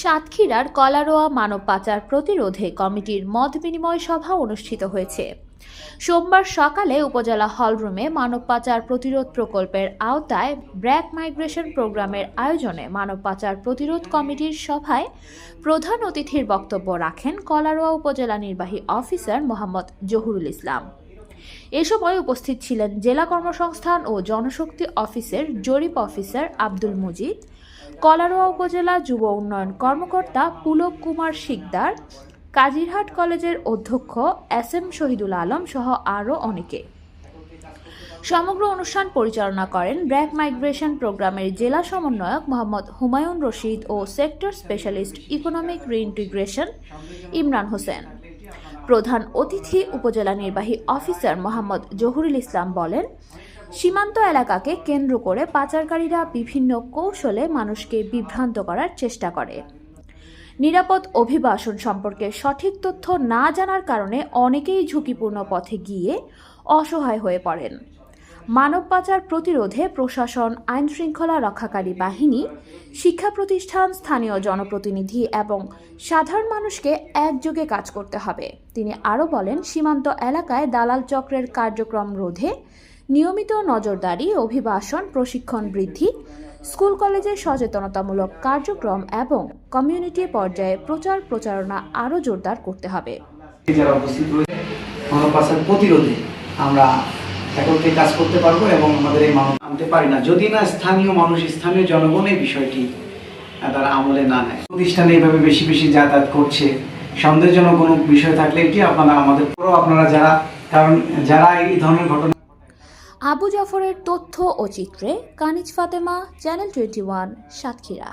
সাতক্ষীরার কলারোয়া মানব পাচার প্রতিরোধে কমিটির মত বিনিময় সভা অনুষ্ঠিত হয়েছে। সোমবার সকালে উপজেলা হলরুমে মানব পাচার প্রতিরোধ প্রকল্পের আওতায় ব্র্যাক মাইগ্রেশন প্রোগ্রামের আয়োজনে মানব পাচার প্রতিরোধ কমিটির সভায় প্রধান অতিথির বক্তব্য রাখেন কলারোয়া উপজেলা নির্বাহী অফিসার মোহাম্মদ জহুরুল ইসলাম। এ সময় উপস্থিত ছিলেন জেলা কর্মসংস্থান ও জনশক্তি অফিসের জরিপ অফিসার আব্দুল মুজিদ, কলারোয়া উপজেলা যুব উন্নয়ন কর্মকর্তা পুলক কুমার শিকদার, কাজিরহাট কলেজের অধ্যক্ষ এস এম শহীদুল আলম সহ আরও অনেকে। সমগ্র অনুষ্ঠান পরিচালনা করেন ব্র্যাক মাইগ্রেশন প্রোগ্রামের জেলা সমন্বয়ক মোহাম্মদ হুমায়ুন রশিদ ও sector specialist economic reintegration Imran Hossain. প্রধান অতিথি উপজেলা নির্বাহী অফিসার মোহাম্মদ জহুরুল ইসলাম বলেন, সীমান্ত এলাকাকে কেন্দ্র করে পাচারকারীরা বিভিন্ন কৌশলে মানুষকে বিভ্রান্ত করার চেষ্টা করে। নিরাপদ অভিবাসন সম্পর্কে সঠিক তথ্য না জানার কারণে অনেকেই ঝুঁকিপূর্ণ পথে গিয়ে অসহায় হয়ে পড়েন। মানব পাচার প্রতিরোধে প্রশাসন আইন শৃঙ্খলা রক্ষাকারী বাহিনী, শিক্ষা প্রতিষ্ঠান, স্থানীয় জনপ্রতিনিধি এবং সাধারণ মানুষকে একযোগে কাজ করতে হবে। তিনি আরও বলেন, সীমান্ত এলাকায় দালাল চক্রের কার্যক্রম রোধে নিয়মিত নজরদারি, অভিবাসন, প্রশিক্ষণ বৃদ্ধি, স্কুল কলেজে সচেতনতামূলক কার্যক্রম এবং কমিউনিটি পর্যায়ে প্রচার প্রচারণা আরও জোরদার করতে হবে। যারা উপস্থিত রয়েছে প্রতিরোধে আমরা একত্রে কাজ করতে পারব এবং আমাদের এই মানব আনতে পারি না। যদি না স্থানীয় মানুষ, স্থানীয় জনগণ এই বিষয়টি তারা আমলে না নেয়। প্রতিষ্ঠানে এইভাবে বেশি বেশি যাতায়াত করছে। সন্দেহজনক কোনো বিষয় থাকলে এটি আপনারা, আমাদের পুরো আপনারা যারা, কারণ যারা এই ধরনের ঘটনা আবু জাফরের তথ্য ও চিত্রে, Kaniz Fatema, channel twenty one, Satkhira.